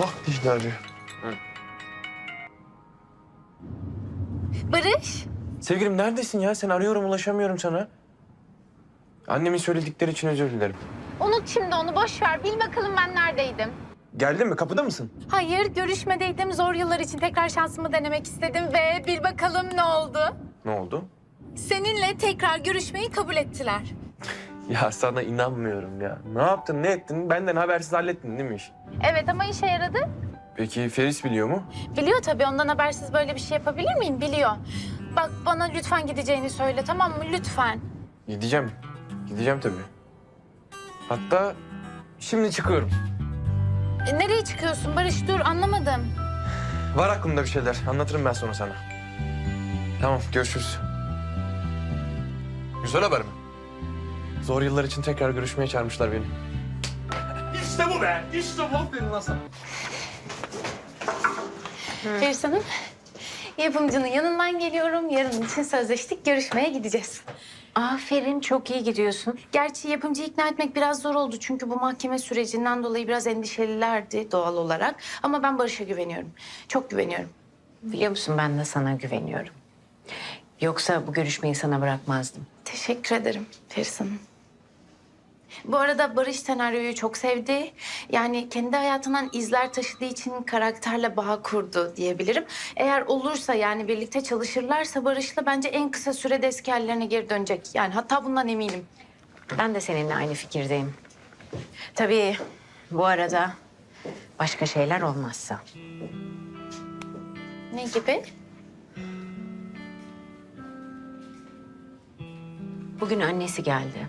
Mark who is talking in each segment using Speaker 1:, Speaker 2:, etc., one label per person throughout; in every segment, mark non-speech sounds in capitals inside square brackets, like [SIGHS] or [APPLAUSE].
Speaker 1: Ah Dicle arıyor.
Speaker 2: Barış.
Speaker 1: Sevgilim neredesin ya? Sen arıyorum ulaşamıyorum sana. Annemin söyledikleri için özür dilerim.
Speaker 2: Unut şimdi onu boş ver. Bil bakalım ben neredeydim.
Speaker 1: Geldin mi? Kapıda mısın?
Speaker 2: Hayır görüşmedeydim. Zor yıllar için tekrar şansımı denemek istedim ve bil bakalım ne oldu?
Speaker 1: Ne oldu?
Speaker 2: Seninle tekrar görüşmeyi kabul ettiler.
Speaker 1: Ya sana inanmıyorum ya. Ne yaptın, ne ettin? Benden habersiz hallettin değil mi iş?
Speaker 2: Evet ama işe yaradı.
Speaker 1: Peki Feris biliyor mu?
Speaker 2: Biliyor tabii ondan habersiz böyle bir şey yapabilir miyim? Biliyor. Bak bana lütfen gideceğini söyle tamam mı? Lütfen.
Speaker 1: Gideceğim. Gideceğim tabii. Hatta şimdi çıkıyorum.
Speaker 2: E, nereye çıkıyorsun Barış? Dur anlamadım.
Speaker 1: Var aklımda bir şeyler. Anlatırım ben sonra sana. Tamam, görüşürüz. Güzel haber mi? Zor yıllar için tekrar görüşmeye çağırmışlar beni.
Speaker 3: İşte bu be. İşte bu. Aferin lan sana.
Speaker 2: Hanım, yapımcının yanından geliyorum. Yarın için sözleştik. Görüşmeye gideceğiz.
Speaker 4: Aferin çok iyi gidiyorsun.
Speaker 2: Gerçi yapımcıyı ikna etmek biraz zor oldu. Çünkü bu mahkeme sürecinden dolayı biraz endişelilerdi doğal olarak. Ama ben Barış'a güveniyorum. Çok güveniyorum.
Speaker 4: Biliyor musun ben de sana güveniyorum. Yoksa bu görüşmeyi sana bırakmazdım.
Speaker 2: Teşekkür ederim Feris Hanım. Bu arada Barış senaryoyu çok sevdi. Yani kendi hayatından izler taşıdığı için karakterle bağ kurdu diyebilirim. Eğer olursa yani birlikte çalışırlarsa Barış'la bence en kısa sürede eski hallerine geri dönecek. Yani hatta bundan eminim.
Speaker 4: Ben de seninle aynı fikirdeyim. Tabii bu arada başka şeyler olmazsa.
Speaker 2: Ne gibi?
Speaker 4: Bugün annesi geldi.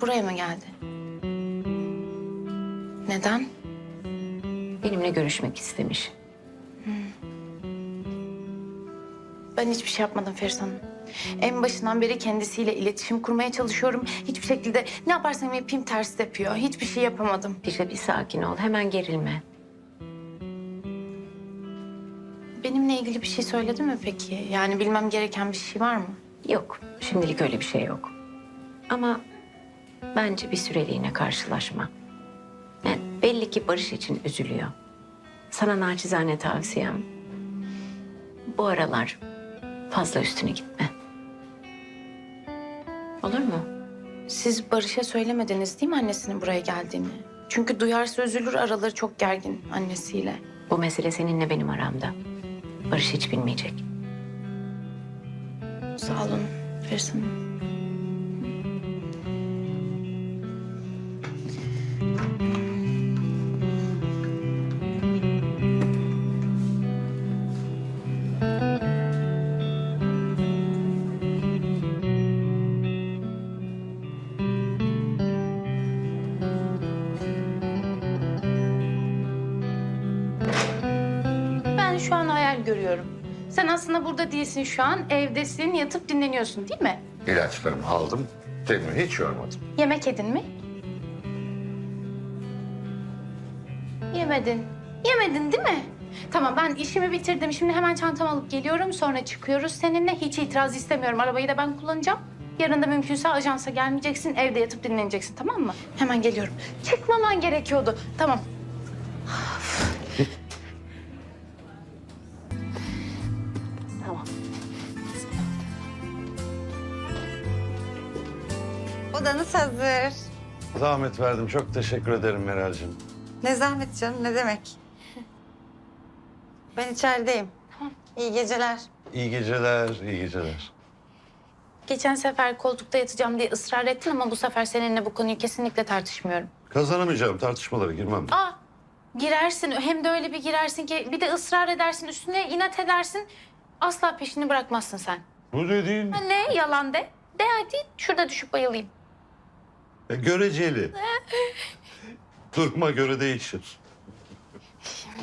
Speaker 2: Buraya mı geldi? Neden?
Speaker 4: Benimle görüşmek istemiş.
Speaker 2: Ben hiçbir şey yapmadım Feris Hanım. En başından beri kendisiyle iletişim kurmaya çalışıyorum. Hiçbir şekilde ne yaparsam yapayım ters yapıyor. Hiçbir şey yapamadım.
Speaker 4: Dicle bir sakin ol hemen gerilme.
Speaker 2: Benimle ilgili bir şey söyledi mi peki? Yani bilmem gereken bir şey var mı?
Speaker 4: Yok şimdilik öyle bir şey yok. Ama bence bir süreliğine karşılaşma. Yani belli ki Barış için üzülüyor. Sana naçizane tavsiyem. Bu aralar fazla üstüne gitme. Olur mu?
Speaker 2: Siz Barış'a söylemediniz değil mi annesinin buraya geldiğini? Çünkü duyarsa üzülür araları çok gergin annesiyle.
Speaker 4: Bu mesele seninle benim aramda. Barış hiç bilmeyecek.
Speaker 2: Sağ olun Feris Hanım. Değilsin şu an. Evdesin, yatıp dinleniyorsun değil mi?
Speaker 5: İlaçlarımı aldım. Kendimi hiç yormadım.
Speaker 2: Yemek yedin mi? Yemedin. Yemedin değil mi? Tamam ben işimi bitirdim. Şimdi hemen çantamı alıp geliyorum. Sonra çıkıyoruz seninle. Hiç itiraz istemiyorum. Arabayı da ben kullanacağım. Yarın da mümkünse ajansa gelmeyeceksin. Evde yatıp dinleneceksin tamam mı? Hemen geliyorum. Çıkmaman gerekiyordu. Tamam.
Speaker 4: Tamam.
Speaker 6: Odanız hazır.
Speaker 7: Zahmet verdim. Çok teşekkür ederim Meral'cığım.
Speaker 6: Ne zahmet canım, ne demek? Ben içerideyim. İyi geceler.
Speaker 7: İyi geceler, iyi geceler.
Speaker 2: Geçen sefer koltukta yatacağım diye ısrar ettin ama bu sefer seninle bu konuyu kesinlikle tartışmıyorum.
Speaker 7: Kazanamayacağım tartışmalara girmem.
Speaker 2: Aa girersin hem de öyle bir girersin ki bir de ısrar edersin üstüne inat edersin. Asla peşini bırakmazsın sen.
Speaker 7: Bu dediğin
Speaker 2: Ha, Ne yalan de. De hadi şurada düşüp bayılayım.
Speaker 7: E, göreceli. Duruma göre değişir.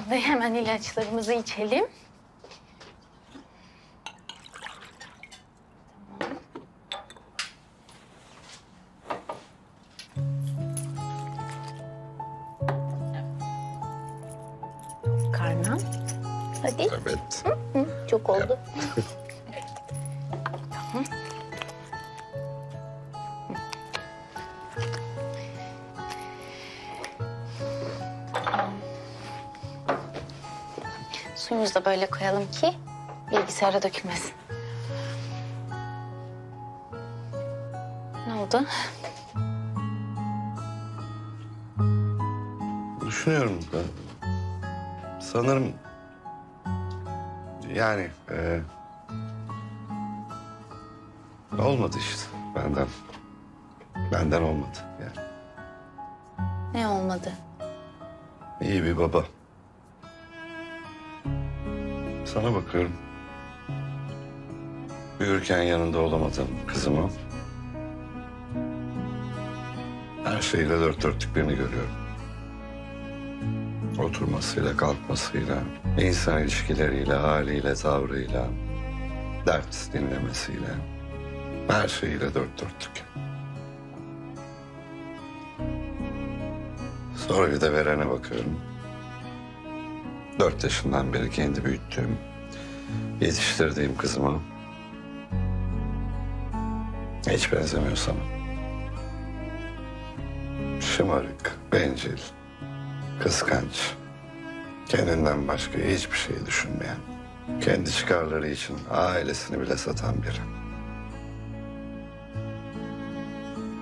Speaker 2: Ve hemen ilaçlarımızı içelim.
Speaker 4: Karnım.
Speaker 2: Hadi.
Speaker 5: Evet.
Speaker 2: Çok oldu. [LAUGHS] da böyle koyalım ki bilgisayara dökülmesin. Ne oldu?
Speaker 7: Düşünüyorum da. Sanırım yani e, olmadı işte benden. Benden olmadı yani.
Speaker 2: Ne olmadı?
Speaker 7: İyi bir baba. Sana bakıyorum. Büyürken yanında olamadım kızıma. Her şeyle dört dörtlük birini görüyorum. Oturmasıyla, kalkmasıyla, insan ilişkileriyle, haliyle, tavrıyla, dert dinlemesiyle, her şeyiyle dört dörtlük. Sonra bir de verene bakıyorum. Dört yaşından beri kendi büyüttüğüm, yetiştirdiğim kızıma hiç benzemiyor sana. Şımarık, bencil, kıskanç, kendinden başka hiçbir şey düşünmeyen, kendi çıkarları için ailesini bile satan biri.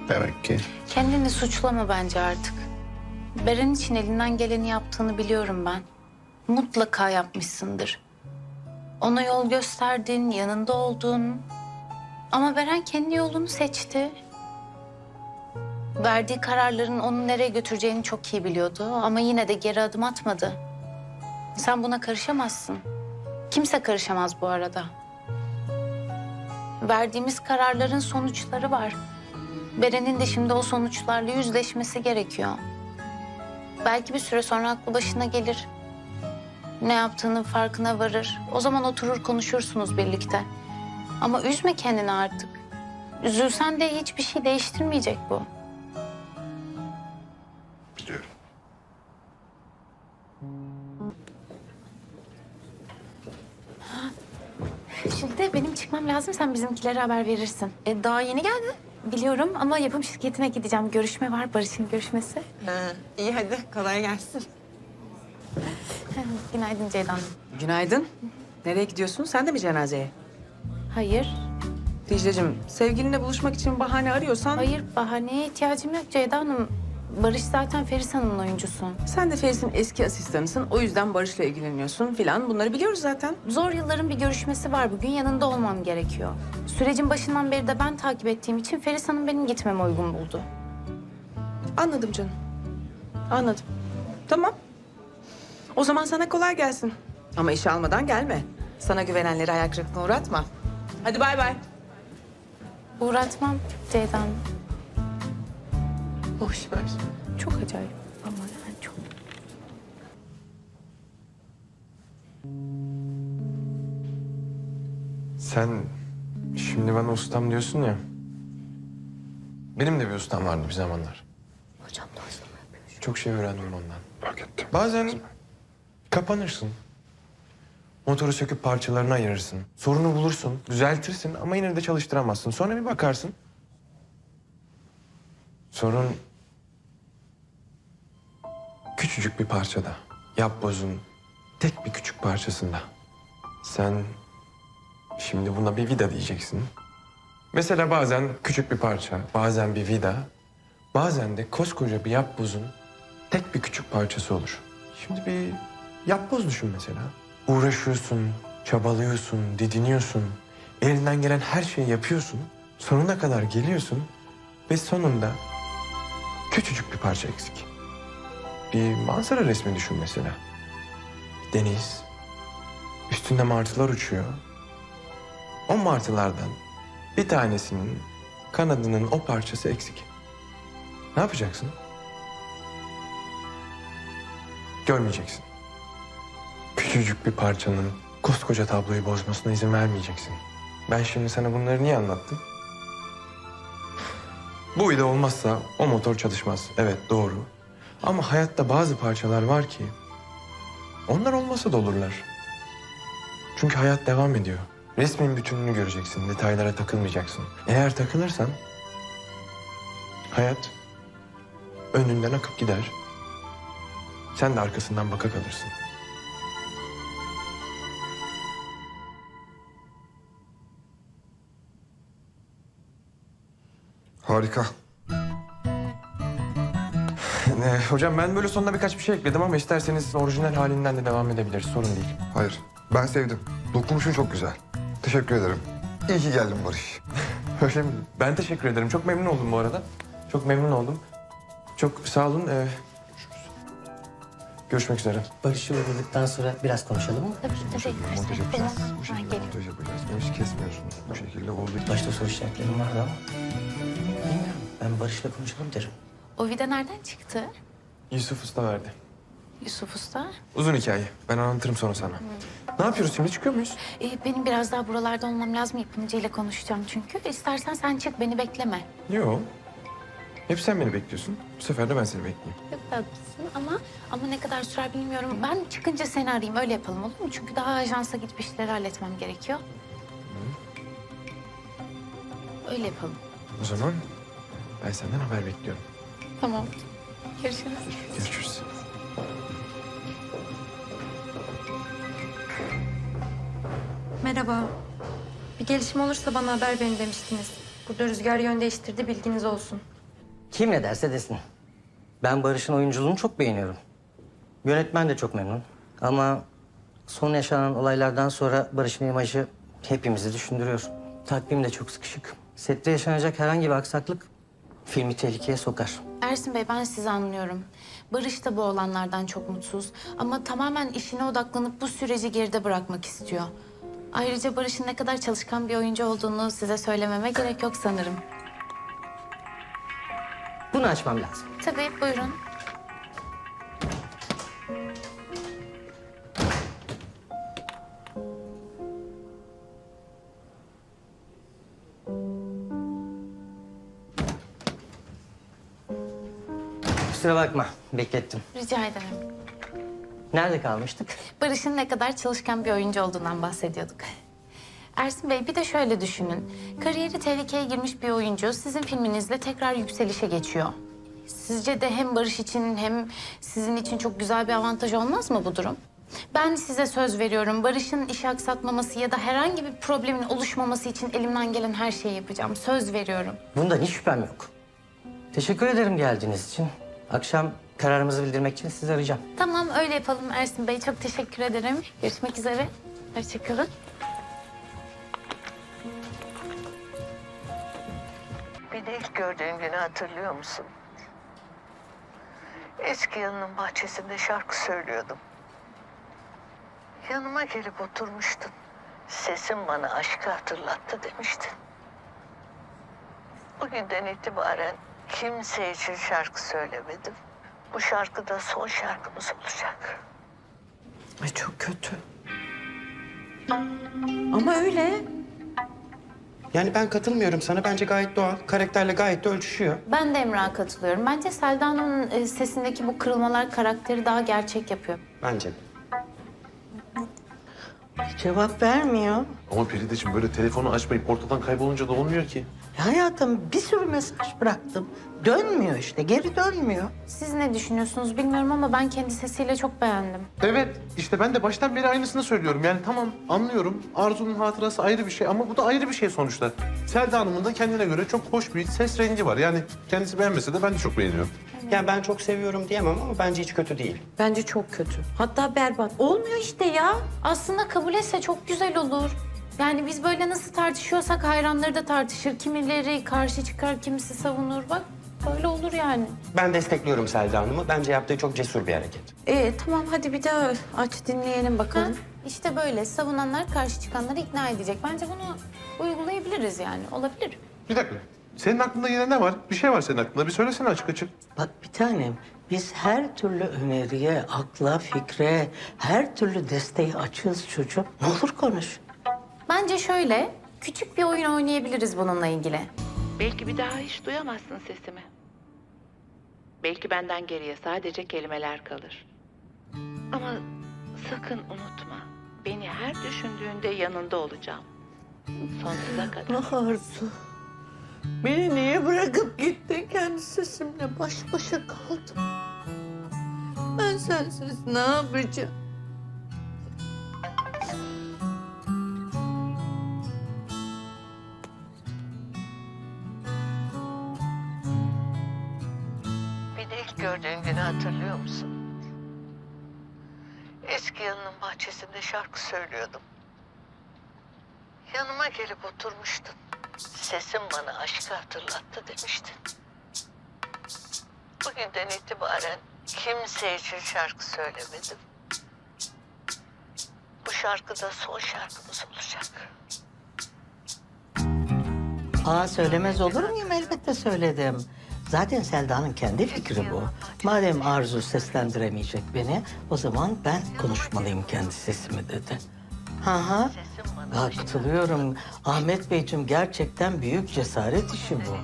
Speaker 7: Demek ki
Speaker 2: Kendini suçlama bence artık. Beren için elinden geleni yaptığını biliyorum ben. Mutlaka yapmışsındır. Ona yol gösterdin, yanında oldun. Ama Beren kendi yolunu seçti. Verdiği kararların onu nereye götüreceğini çok iyi biliyordu ama yine de geri adım atmadı. Sen buna karışamazsın. Kimse karışamaz bu arada. Verdiğimiz kararların sonuçları var. Beren'in de şimdi o sonuçlarla yüzleşmesi gerekiyor. Belki bir süre sonra aklı başına gelir. Ne yaptığının farkına varır. O zaman oturur konuşursunuz birlikte. Ama üzme kendini artık. Üzülsen de hiçbir şey değiştirmeyecek bu.
Speaker 7: biliyorum.
Speaker 2: Şimdi benim çıkmam lazım. Sen bizimkilere haber verirsin. E, daha yeni geldi. Biliyorum ama yapım şirketine gideceğim. Görüşme var. Barış'ın görüşmesi.
Speaker 6: iyi hadi kolay gelsin.
Speaker 2: Günaydın Ceyda Hanım.
Speaker 8: Günaydın. Nereye gidiyorsun? Sen de mi cenazeye?
Speaker 2: Hayır.
Speaker 8: Dicle'cim sevgilinle buluşmak için bahane arıyorsan...
Speaker 2: Hayır bahaneye ihtiyacım yok Ceyda Hanım. Barış zaten Feris Hanım'ın oyuncusu.
Speaker 8: Sen de Feris'in eski asistanısın. O yüzden Barış'la ilgileniyorsun filan. Bunları biliyoruz zaten.
Speaker 2: Zor yılların bir görüşmesi var bugün. Yanında olmam gerekiyor. Sürecin başından beri de ben takip ettiğim için Feris Hanım benim gitmeme uygun buldu.
Speaker 8: Anladım canım. Anladım. Tamam. O zaman sana kolay gelsin. Ama işe almadan gelme. Sana güvenenleri hayal kırıklığına uğratma. Hadi bay bay.
Speaker 2: Uğratmam Ceyda Hanım.
Speaker 8: Boş ver.
Speaker 2: Çok acayip ama yani çok.
Speaker 1: Sen şimdi bana ustam diyorsun ya. Benim de bir ustam vardı bir zamanlar.
Speaker 2: Hocam da ustam yapıyor.
Speaker 1: Çok şey öğrendim ondan.
Speaker 5: Fark ettim.
Speaker 1: Bazen kapanırsın. Motoru söküp parçalarına ayırırsın. Sorunu bulursun, düzeltirsin ama yine de çalıştıramazsın. Sonra bir bakarsın. Sorun küçücük bir parçada. Yapbozun tek bir küçük parçasında. Sen şimdi buna bir vida diyeceksin. Mesela bazen küçük bir parça, bazen bir vida, bazen de koskoca bir yapbozun tek bir küçük parçası olur. Şimdi bir yapboz düşün mesela. Uğraşıyorsun, çabalıyorsun, didiniyorsun. Elinden gelen her şeyi yapıyorsun. Sonuna kadar geliyorsun ve sonunda küçücük bir parça eksik. Bir manzara resmi düşün mesela. Deniz, üstünde martılar uçuyor. O martılardan bir tanesinin kanadının o parçası eksik. Ne yapacaksın? Görmeyeceksin. Küçücük bir parçanın koskoca tabloyu bozmasına izin vermeyeceksin. Ben şimdi sana bunları niye anlattım? Bu vida olmazsa o motor çalışmaz. Evet doğru. Ama hayatta bazı parçalar var ki onlar olmasa da olurlar. Çünkü hayat devam ediyor. Resmin bütününü göreceksin, detaylara takılmayacaksın. Eğer takılırsan hayat önünden akıp gider. Sen de arkasından baka kalırsın.
Speaker 7: Harika.
Speaker 1: Ne, hocam ben böyle sonuna birkaç bir şey ekledim ama isterseniz orijinal halinden de devam edebiliriz. Sorun değil.
Speaker 7: Hayır, ben sevdim. Dokunuşun çok güzel. Teşekkür ederim. İyi ki geldin Barış. [LAUGHS]
Speaker 1: Öyle mi? Ben teşekkür ederim. Çok memnun oldum bu arada. Çok memnun oldum. Çok sağ olun. Ee, görüşmek üzere.
Speaker 9: Barış'ı uğurladıktan sonra biraz konuşalım mı?
Speaker 2: Tabii tabii.
Speaker 7: Montaj yapacağız. Bu
Speaker 2: Ben
Speaker 7: şekilde montaj yapacağız. Bunu hiç kesmiyorsunuz. Bu şekilde oldu.
Speaker 9: Başta soru işaretlerim vardı ama... Ben Barış'la konuşalım derim.
Speaker 2: O vida nereden çıktı?
Speaker 1: Yusuf Usta verdi.
Speaker 2: Yusuf Usta.
Speaker 1: Uzun hikaye. Ben anlatırım sonra sana. Ne yapıyoruz şimdi? Çıkıyor muyuz?
Speaker 2: Ee, benim biraz daha buralarda olmam lazım. Yapımcıyla konuşacağım çünkü. İstersen sen çık beni bekleme.
Speaker 1: Yok. Hep sen beni bekliyorsun. Bu sefer de ben seni bekleyeyim.
Speaker 2: Çok tatlısın ama ama ne kadar sürer bilmiyorum. Ben çıkınca seni arayayım. Öyle yapalım olur mu? Çünkü daha ajansa gidip işleri halletmem gerekiyor. Öyle yapalım.
Speaker 1: O zaman ben senden haber bekliyorum.
Speaker 2: Tamam. Görüşürüz.
Speaker 1: Görüşürüz.
Speaker 10: Merhaba. Bir gelişme olursa bana haber verin demiştiniz. Burada rüzgar yön değiştirdi bilginiz olsun.
Speaker 9: Kim ne derse desin. Ben Barış'ın oyunculuğunu çok beğeniyorum. Yönetmen de çok memnun. Ama son yaşanan olaylardan sonra Barış'ın imajı hepimizi düşündürüyor. Takvim de çok sıkışık. Sette yaşanacak herhangi bir aksaklık filmi tehlikeye sokar.
Speaker 2: Ersin Bey ben sizi anlıyorum. Barış da bu olanlardan çok mutsuz. Ama tamamen işine odaklanıp bu süreci geride bırakmak istiyor. Ayrıca Barış'ın ne kadar çalışkan bir oyuncu olduğunu size söylememe gerek yok sanırım.
Speaker 9: Bunu açmam lazım.
Speaker 2: Tabii buyurun.
Speaker 9: Kusura bakma, beklettim.
Speaker 2: Rica ederim.
Speaker 9: Nerede kalmıştık?
Speaker 2: Barış'ın ne kadar çalışkan bir oyuncu olduğundan bahsediyorduk. Ersin Bey bir de şöyle düşünün. Kariyeri tehlikeye girmiş bir oyuncu sizin filminizle tekrar yükselişe geçiyor. Sizce de hem Barış için hem sizin için çok güzel bir avantaj olmaz mı bu durum? Ben size söz veriyorum. Barış'ın işi aksatmaması ya da herhangi bir problemin oluşmaması için elimden gelen her şeyi yapacağım. Söz veriyorum.
Speaker 9: Bundan hiç şüphem yok. Teşekkür ederim geldiğiniz için. Akşam kararımızı bildirmek için sizi arayacağım.
Speaker 2: Tamam öyle yapalım Ersin Bey. Çok teşekkür ederim. Görüşmek üzere. Hoşçakalın.
Speaker 11: Beni ilk gördüğün günü hatırlıyor musun? Eski yanının bahçesinde şarkı söylüyordum. Yanıma gelip oturmuştun. Sesin bana aşkı hatırlattı demiştin. Bugünden itibaren kimse için şarkı söylemedim. Bu şarkı da son şarkımız olacak.
Speaker 8: Ay çok kötü. Ama öyle.
Speaker 3: Yani ben katılmıyorum sana. Bence gayet doğal. Karakterle gayet de ölçüşüyor.
Speaker 2: Ben de Emrah'a katılıyorum. Bence Selda'nın e, sesindeki bu kırılmalar karakteri daha gerçek yapıyor.
Speaker 3: Bence de.
Speaker 11: Cevap vermiyor.
Speaker 12: Ama Perideciğim böyle telefonu açmayıp ortadan kaybolunca da olmuyor ki.
Speaker 11: Hayatım bir sürü mesaj bıraktım. Dönmüyor işte, geri dönmüyor.
Speaker 2: Siz ne düşünüyorsunuz bilmiyorum ama ben kendi sesiyle çok beğendim.
Speaker 12: Evet işte ben de baştan beri aynısını söylüyorum. Yani tamam anlıyorum Arzu'nun hatırası ayrı bir şey ama bu da ayrı bir şey sonuçta. Selda Hanım'ın da kendine göre çok hoş bir ses rengi var. Yani kendisi beğenmese de ben de çok beğeniyorum.
Speaker 3: Yani ben çok seviyorum diyemem ama bence hiç kötü değil.
Speaker 8: Bence çok kötü. Hatta berbat. Olmuyor işte ya.
Speaker 2: Aslında kabul etse çok güzel olur. Yani biz böyle nasıl tartışıyorsak hayranları da tartışır. Kimileri karşı çıkar, kimisi savunur. Bak böyle olur yani.
Speaker 3: Ben destekliyorum Selda Hanım'ı. Bence yaptığı çok cesur bir hareket.
Speaker 8: Ee, tamam hadi bir daha aç dinleyelim
Speaker 2: Ha?
Speaker 8: bakalım.
Speaker 2: İşte böyle savunanlar karşı çıkanları ikna edecek. Bence bunu uygulayabiliriz yani. Olabilir.
Speaker 12: Bir dakika. Senin aklında yine ne var? Bir şey var senin aklında. Bir söylesene açık açık.
Speaker 11: Bak bir tanem, biz her türlü öneriye, akla, fikre, her türlü desteğe açığız çocuğum. Ne olur konuş.
Speaker 2: Bence şöyle, küçük bir oyun oynayabiliriz bununla ilgili.
Speaker 13: Belki bir daha hiç duyamazsın sesimi. Belki benden geriye sadece kelimeler kalır. Ama sakın unutma. Beni her düşündüğünde yanında olacağım. Sonsuza kadar.
Speaker 11: Ah Arzu. Beni niye bırakıp gittin? Kendi sesimle baş başa kaldım. Ben sensiz ne yapacağım? Bahçesinde şarkı söylüyordum. Yanıma gelip oturmuştun. Sesin bana aşkı hatırlattı demiştin. Bugünden itibaren kimse için şarkı söylemedim. Bu şarkı da son şarkımız olacak.
Speaker 14: Aa söylemez olur muyum? Elbette söyledim. Zaten Selda'nın kendi fikri bu. Madem Arzu seslendiremeyecek beni, o zaman ben konuşmalıyım kendi sesimi dedi. Ha ha. Katılıyorum. Ahmet Beyciğim gerçekten büyük cesaret işi bu.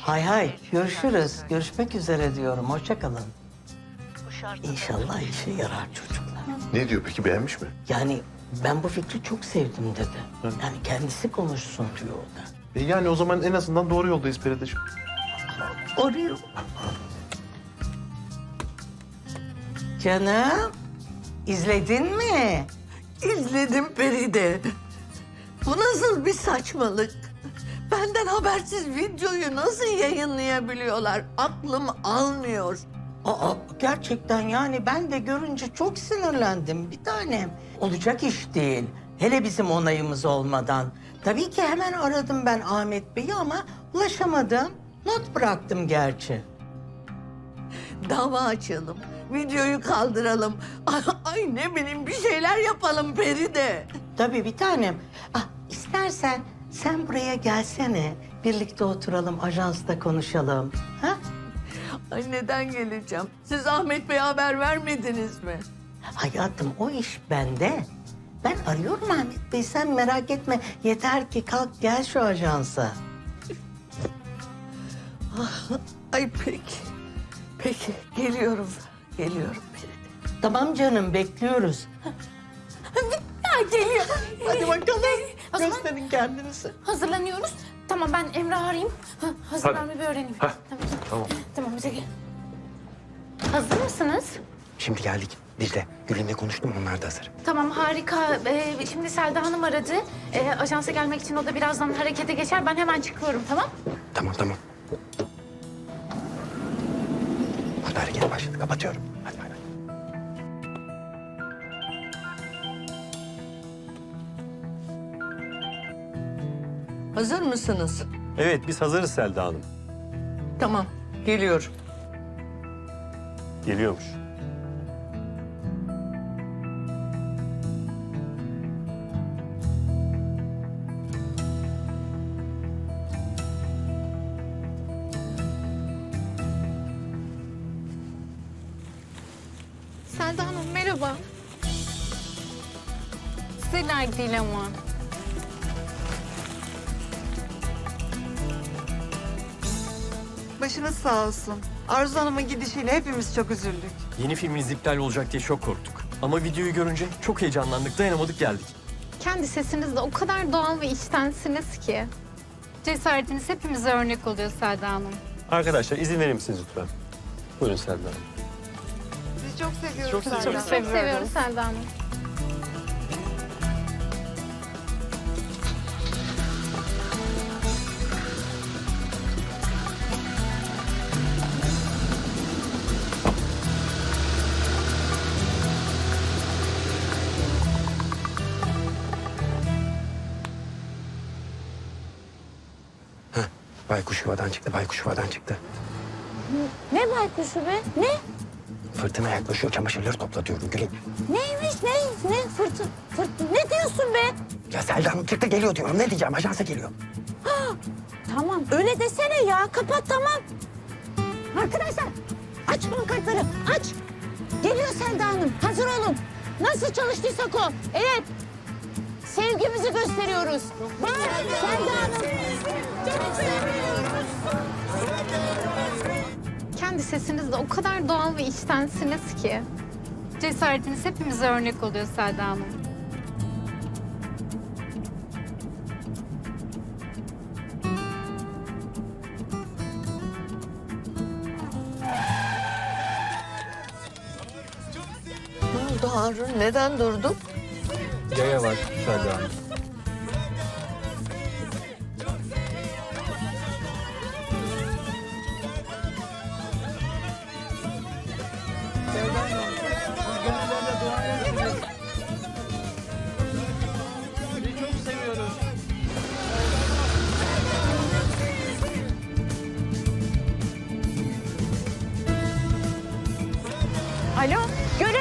Speaker 14: Hay hay. Görüşürüz. Görüşmek üzere diyorum. Hoşça kalın. İnşallah işe yarar çocuklar.
Speaker 12: Ne diyor peki beğenmiş mi?
Speaker 14: Yani ben bu fikri çok sevdim dedi. Yani kendisi konuşsun diyor o da.
Speaker 12: E yani o zaman en azından doğru yoldayız Peride'ciğim.
Speaker 14: Arıyorum. Canım, izledin mi?
Speaker 11: İzledim Peride. Bu nasıl bir saçmalık? Benden habersiz videoyu nasıl yayınlayabiliyorlar? Aklım almıyor.
Speaker 14: Aa, gerçekten yani ben de görünce çok sinirlendim bir tanem. Olacak iş değil. Hele bizim onayımız olmadan. Tabii ki hemen aradım ben Ahmet Bey'i ama ulaşamadım. Not bıraktım gerçi.
Speaker 11: Dava açalım. Videoyu kaldıralım. Ay, ay ne bileyim bir şeyler yapalım Peride.
Speaker 14: Tabii bir tanem. Ah, istersen sen buraya gelsene. Birlikte oturalım, ajansta konuşalım. Ha?
Speaker 11: Ay neden geleceğim? Siz Ahmet Bey'e haber vermediniz mi?
Speaker 14: Hayatım o iş bende. Ben arıyorum Ahmet Bey sen merak etme. Yeter ki kalk gel şu ajansa.
Speaker 11: Ay peki. Peki geliyorum. Geliyorum.
Speaker 14: Tamam canım bekliyoruz.
Speaker 2: Ha, geliyor.
Speaker 14: Hadi bakalım.
Speaker 2: O zaman
Speaker 14: Gösterin kendinizi.
Speaker 2: hazırlanıyoruz. Tamam ben Emrah'ı arayayım. Ha, hazırlanmayı bir öğreneyim.
Speaker 1: Hah,
Speaker 2: Tamam.
Speaker 1: tamam.
Speaker 2: Tamam bize gel. Hazır mısınız?
Speaker 3: Şimdi geldik. Dicle, Gül'ünle konuştum onlar da hazır.
Speaker 2: Tamam harika. Ee, şimdi Selda Hanım aradı. Ee, ajansa gelmek için o da birazdan harekete geçer. Ben hemen çıkıyorum tamam?
Speaker 3: Tamam tamam. Hareket başladı. Kapatıyorum. Hadi hadi.
Speaker 11: Hazır mısınız?
Speaker 12: Evet biz hazırız Selda Hanım.
Speaker 11: Tamam. Geliyorum.
Speaker 12: Geliyormuş.
Speaker 6: Sağ olsun. Arzu Hanım'ın gidişiyle hepimiz çok üzüldük.
Speaker 15: Yeni filminiz iptal olacak diye çok korktuk. Ama videoyu görünce çok heyecanlandık, dayanamadık geldik.
Speaker 10: Kendi sesinizde o kadar doğal ve içtensiniz ki. Cesaretiniz hepimize örnek oluyor Selda Hanım.
Speaker 12: Arkadaşlar izin verir misiniz lütfen? Buyurun Selda Hanım.
Speaker 6: Sizi çok seviyoruz.
Speaker 15: Çok.
Speaker 10: Çok seviyoruz Selda Hanım.
Speaker 3: Baykuş yuvadan çıktı, baykuş yuvadan çıktı.
Speaker 10: Ne baykuşu be? Ne?
Speaker 3: Fırtına yaklaşıyor, çamaşırları topla diyorum Gül'ün.
Speaker 10: Neymiş ne? Ne? Fırtın, fırtın. Ne diyorsun be?
Speaker 3: Ya Selda Hanım çıktı geliyor diyorum. Ne diyeceğim? Ajansa geliyor.
Speaker 10: Tamam öyle desene ya. Kapat tamam. Arkadaşlar aç pankartları aç. Geliyor Selda Hanım. Hazır olun. Nasıl çalıştıysak o. Evet. Sevgimizi gösteriyoruz. Selda Hanım. Kendi sesinizde o kadar doğal ve içtensiniz ki. Cesaretiniz hepimize örnek oluyor Selda Hanım.
Speaker 11: Ne oldu Harun? Neden durdun?
Speaker 15: Yaya var Selda Hanım.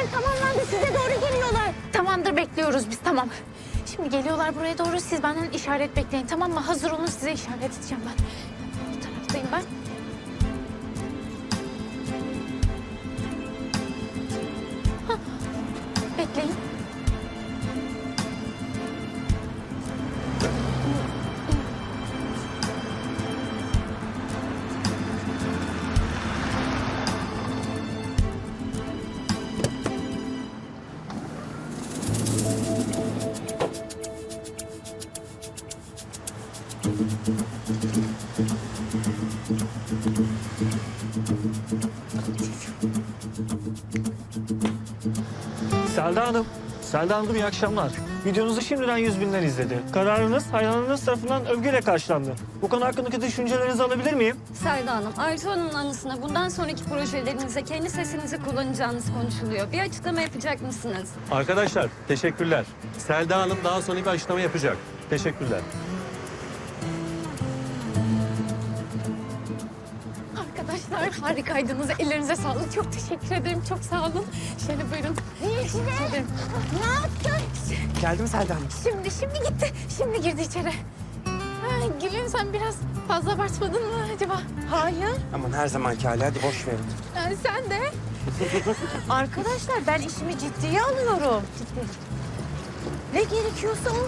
Speaker 2: Görev tamamlandı. Size doğru geliyorlar. Tamamdır bekliyoruz biz tamam. Şimdi geliyorlar buraya doğru. Siz benden işaret bekleyin tamam mı? Hazır olun size işaret edeceğim ben. Bu taraftayım ben.
Speaker 15: Selda Hanım. Selda Hanım iyi akşamlar. Videonuzu şimdiden yüz binler izledi. Kararınız hayranlarınız tarafından övgüyle karşılandı. Bu konu hakkındaki düşüncelerinizi alabilir miyim?
Speaker 10: Selda Hanım, Arzu Hanım'ın anısına bundan sonraki projelerinizde kendi sesinizi kullanacağınız konuşuluyor. Bir açıklama yapacak mısınız?
Speaker 12: Arkadaşlar teşekkürler. Selda Hanım daha sonra bir açıklama yapacak. Teşekkürler.
Speaker 2: Arkadaşlar harikaydınız. Ellerinize sağlık. Çok teşekkür ederim. Çok sağ olun. Şöyle buyurun. Teşekkür ederim. Ne yaptın?
Speaker 3: Geldi mi Selda Hanım?
Speaker 2: Şimdi, şimdi gitti. Şimdi girdi içeri. Ha, Gülüm sen biraz fazla abartmadın mı acaba? Hayır.
Speaker 3: Aman her zamanki hali hadi boş verin.
Speaker 2: Ha, sen de.
Speaker 11: Arkadaşlar ben işimi ciddiye alıyorum. Ne gerekiyorsa o.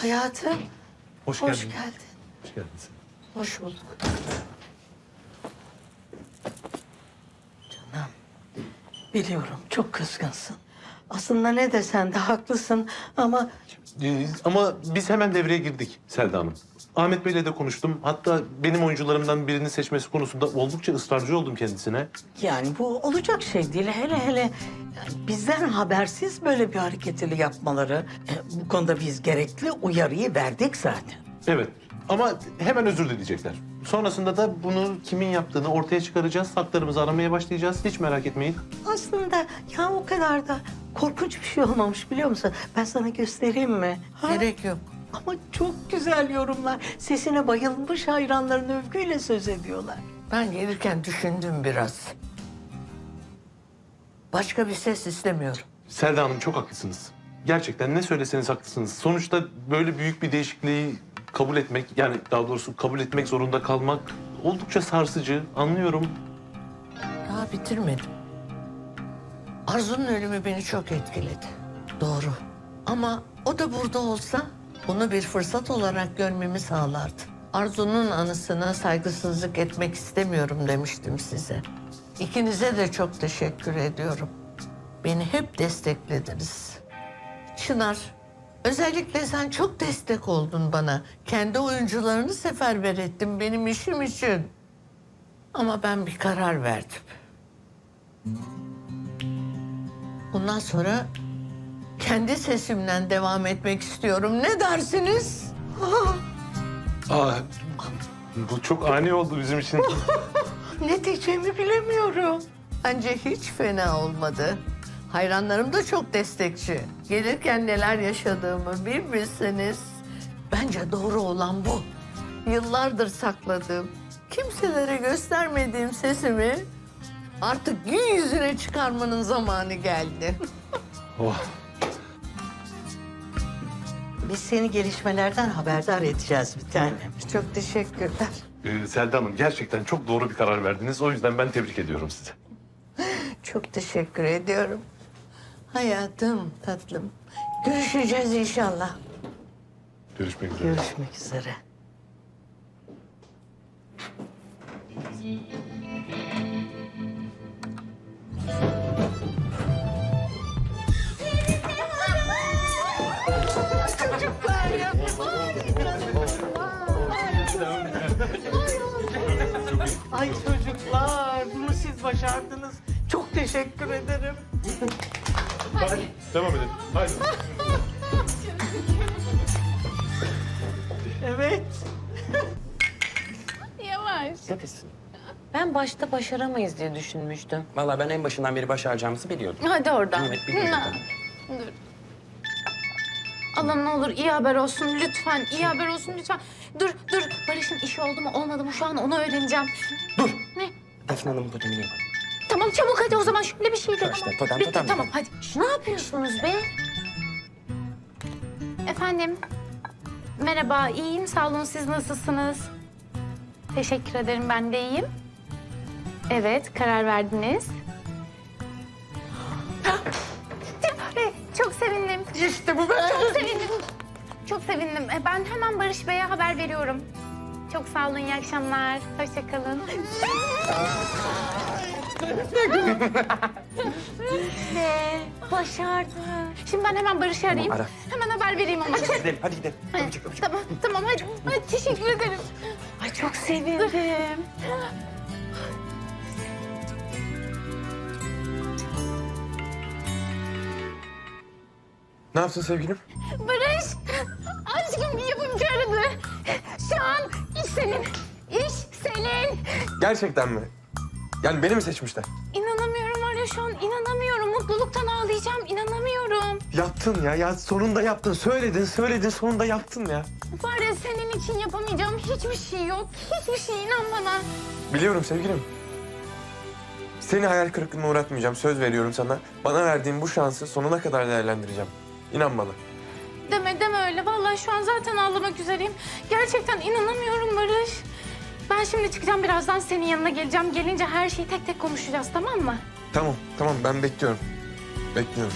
Speaker 11: Hayatım,
Speaker 12: Hoş,
Speaker 11: hoş
Speaker 12: geldin.
Speaker 11: geldin.
Speaker 12: Hoş geldiniz.
Speaker 11: Hoş bulduk. Canım, biliyorum çok kızgınsın. Aslında ne desen de haklısın ama
Speaker 12: Ee, ama biz hemen devreye girdik Selda Hanım. Ahmet Bey'le de konuştum. Hatta benim oyuncularımdan birini seçmesi konusunda oldukça ısrarcı oldum kendisine.
Speaker 14: Yani bu olacak şey değil. Hele hele yani bizden habersiz böyle bir hareketini yapmaları. e, bu konuda biz gerekli uyarıyı verdik zaten.
Speaker 12: Evet ama hemen özür dileyecekler. Sonrasında da bunu kimin yaptığını ortaya çıkaracağız. Haklarımızı aramaya başlayacağız. Hiç merak etmeyin.
Speaker 14: Aslında ya o kadar da korkunç bir şey olmamış biliyor musun? Ben sana göstereyim mi? Ha?
Speaker 11: gerek yok.
Speaker 14: Ama çok güzel yorumlar. Sesine bayılmış hayranların övgüyle söz ediyorlar.
Speaker 11: Ben gelirken düşündüm biraz. Başka bir ses istemiyorum.
Speaker 12: Selda Hanım çok haklısınız. Gerçekten ne söyleseniz haklısınız. Sonuçta böyle büyük bir değişikliği kabul etmek, yani daha doğrusu kabul etmek zorunda kalmak oldukça sarsıcı. Anlıyorum.
Speaker 11: Daha bitirmedim. Arzu'nun ölümü beni çok etkiledi. Doğru. Ama o da burada olsa bunu bir fırsat olarak görmemi sağlardı. Arzu'nun anısına saygısızlık etmek istemiyorum demiştim size. İkinize de çok teşekkür ediyorum. Beni hep desteklediniz. Çınar, özellikle sen çok destek oldun bana. Kendi oyuncularını seferber ettin benim işim için. Ama ben bir karar verdim. Bundan sonra kendi sesimden devam etmek istiyorum. Ne dersiniz?
Speaker 12: Aa, bu çok ani oldu bizim için. [LAUGHS]
Speaker 11: ne diyeceğimi bilemiyorum. Bence hiç fena olmadı. Hayranlarım da çok destekçi. Gelirken neler yaşadığımı bir bilseniz. Bence doğru olan bu. Yıllardır sakladığım, kimselere göstermediğim sesimi artık gün yüzüne çıkarmanın zamanı geldi. [LAUGHS]
Speaker 12: oh.
Speaker 14: Biz seni gelişmelerden haberdar edeceğiz bir tanem.
Speaker 11: Çok teşekkürler.
Speaker 12: Ee, Selda Hanım gerçekten çok doğru bir karar verdiniz. O yüzden ben tebrik ediyorum sizi.
Speaker 11: Çok teşekkür ediyorum. Hayatım, tatlım. Görüşeceğiz inşallah.
Speaker 12: Görüşmek üzere.
Speaker 14: Görüşmek üzere. Ay çocuklar, bunu siz başardınız. Çok teşekkür ederim.
Speaker 12: Devam edelim. Haydi.
Speaker 14: Evet.
Speaker 2: Yavaş.
Speaker 4: Ben başta başaramayız diye düşünmüştüm.
Speaker 3: Vallahi ben en başından beri başaracağımızı biliyordum.
Speaker 2: Hadi oradan.
Speaker 3: Evet, biliyordum.
Speaker 2: Dur. Allah'ım ne olur iyi haber olsun lütfen. iyi haber olsun lütfen. Dur dur Barış'ın işi oldu mu olmadı mı şu an onu öğreneceğim.
Speaker 3: Dur.
Speaker 2: Ne?
Speaker 3: Defne Hanım bu dinliyor.
Speaker 2: Tamam çabuk hadi o zaman şöyle bir şey de.
Speaker 3: işte,
Speaker 2: Tamam.
Speaker 3: totem,
Speaker 2: Bitti,
Speaker 3: totem.
Speaker 2: tamam hadi. Ne yapıyorsunuz be? Efendim. Merhaba iyiyim sağ olun siz nasılsınız? Teşekkür ederim ben de iyiyim. Evet karar verdiniz.
Speaker 3: İşte bu be.
Speaker 2: Çok sevindim. Çok sevindim. E, Ben hemen Barış Bey'e haber veriyorum. Çok sağ olun, iyi akşamlar. Hoşçakalın. ne? Başardı. Şimdi ben hemen Barış'ı arayayım.
Speaker 3: ara.
Speaker 2: Hemen haber vereyim ona.
Speaker 3: Gidelim hadi gidelim. Öpücük, öpücük.
Speaker 2: tamam, tamam hadi. hadi. Teşekkür ederim. Ay çok sevindim. [LAUGHS]
Speaker 1: Ne yaptın sevgilim?
Speaker 2: Barış, aşkım bir yapımcı aradı. Şu an iş senin. İş senin.
Speaker 1: Gerçekten mi? Yani beni mi seçmişler?
Speaker 2: İnanamıyorum var ya şu an inanamıyorum. Mutluluktan ağlayacağım inanamıyorum.
Speaker 1: Yaptın ya. Ya sonunda yaptın. Söyledin, söyledin. Sonunda yaptın ya.
Speaker 2: Var ya senin için yapamayacağım hiçbir şey yok. Hiçbir şey inan bana.
Speaker 1: Biliyorum sevgilim. Seni hayal kırıklığına uğratmayacağım. Söz veriyorum sana. Bana verdiğin bu şansı sonuna kadar değerlendireceğim. İnan bana.
Speaker 2: Deme deme öyle. Vallahi şu an zaten ağlamak üzereyim. Gerçekten inanamıyorum Barış. Ben şimdi çıkacağım birazdan senin yanına geleceğim. Gelince her şeyi tek tek konuşacağız tamam mı?
Speaker 1: Tamam, tamam. Ben bekliyorum. Bekliyorum.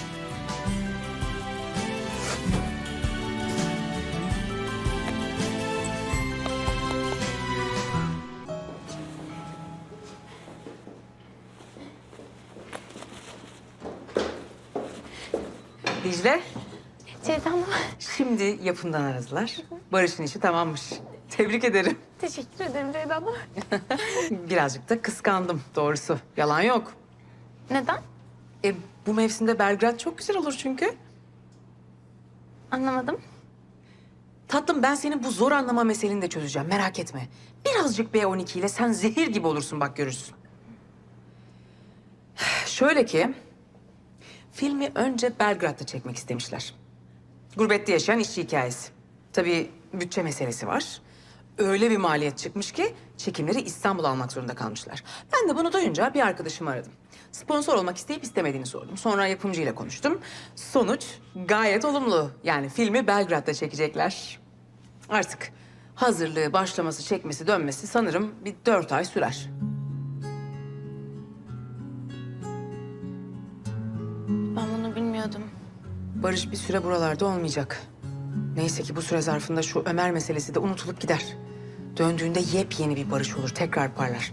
Speaker 8: Şimdi yapımdan aradılar. Barış'ın işi tamammış. Tebrik ederim.
Speaker 2: Teşekkür ederim Ceyda Hanım. [LAUGHS]
Speaker 8: Birazcık da kıskandım doğrusu. Yalan yok.
Speaker 2: Neden?
Speaker 8: E, bu mevsimde Belgrad çok güzel olur çünkü.
Speaker 2: Anlamadım.
Speaker 8: Tatlım ben senin bu zor anlama meseleni de çözeceğim merak etme. Birazcık B12 ile sen zehir gibi olursun bak görürsün. [SIGHS] Şöyle ki filmi önce Belgrad'da çekmek istemişler. Gurbette yaşayan işçi hikayesi. Tabii bütçe meselesi var. Öyle bir maliyet çıkmış ki çekimleri İstanbul'a almak zorunda kalmışlar. Ben de bunu duyunca bir arkadaşımı aradım. Sponsor olmak isteyip istemediğini sordum. Sonra yapımcıyla konuştum. Sonuç gayet olumlu. Yani filmi Belgrad'da çekecekler. Artık hazırlığı, başlaması, çekmesi, dönmesi sanırım bir dört ay sürer.
Speaker 2: Ben bunu bilmiyordum.
Speaker 8: Barış bir süre buralarda olmayacak. Neyse ki bu süre zarfında şu Ömer meselesi de unutulup gider. Döndüğünde yepyeni bir Barış olur, tekrar parlar.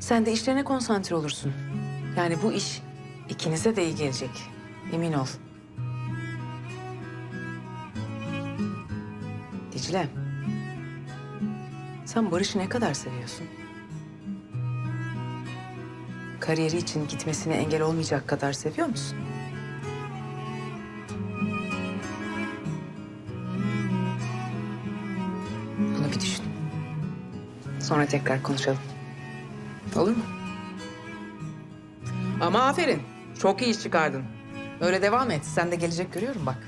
Speaker 8: Sen de işlerine konsantre olursun. Yani bu iş ikinize de iyi gelecek. Emin ol. Dicle. Sen Barış'ı ne kadar seviyorsun? Kariyeri için gitmesine engel olmayacak kadar seviyor musun? Sonra tekrar konuşalım. Olur mu? Ama aferin. Çok iyi iş çıkardın. Öyle devam et. Sen de gelecek görüyorum bak.